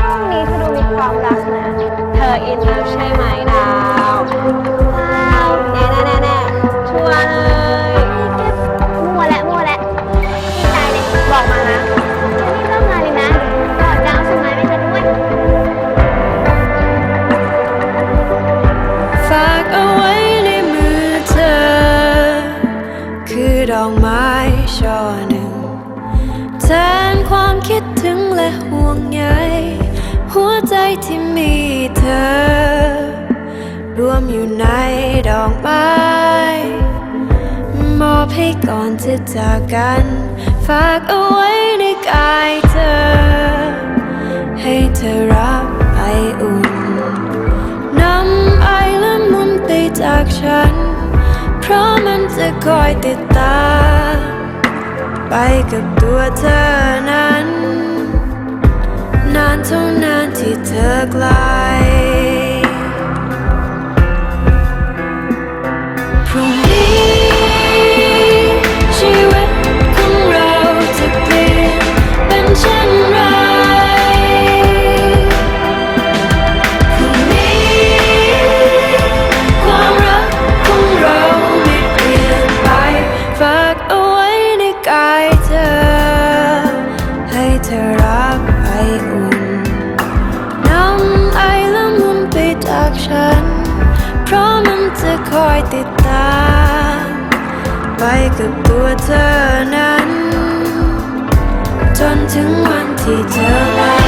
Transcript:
ช่วงนี้เธอดูมีความรักนะ เธออินเลิฟใช่ไหมดาวว้าวแน่แน่แน่แน่ชัวร์เลยมัวแล้วมัวแล้วดีใจเลยบอกมานะนี่เริ่มงาเลยนะกอดดาวสมัยไปเธอด้วย ฝากเอาไว้ในมือเธอ คือดอกไม้ช่อหนึ่งแทนความคิดถึงและห่วงใย หัวใจที่มีเธอ รวมอยู่ในดอกไม้มอบให้ก่อนจะจากกัน ฝากเอาไว้ในกายเธอ ให้เธอรับไออุ่นนำไอและมุนไปจากฉัน เพราะมันจะคอยติดตามไปกับตัวเธอนั้นานาน จะคอยติดตาม ไปกับตัวเธอนั้น จนถึงวันที่เธอลา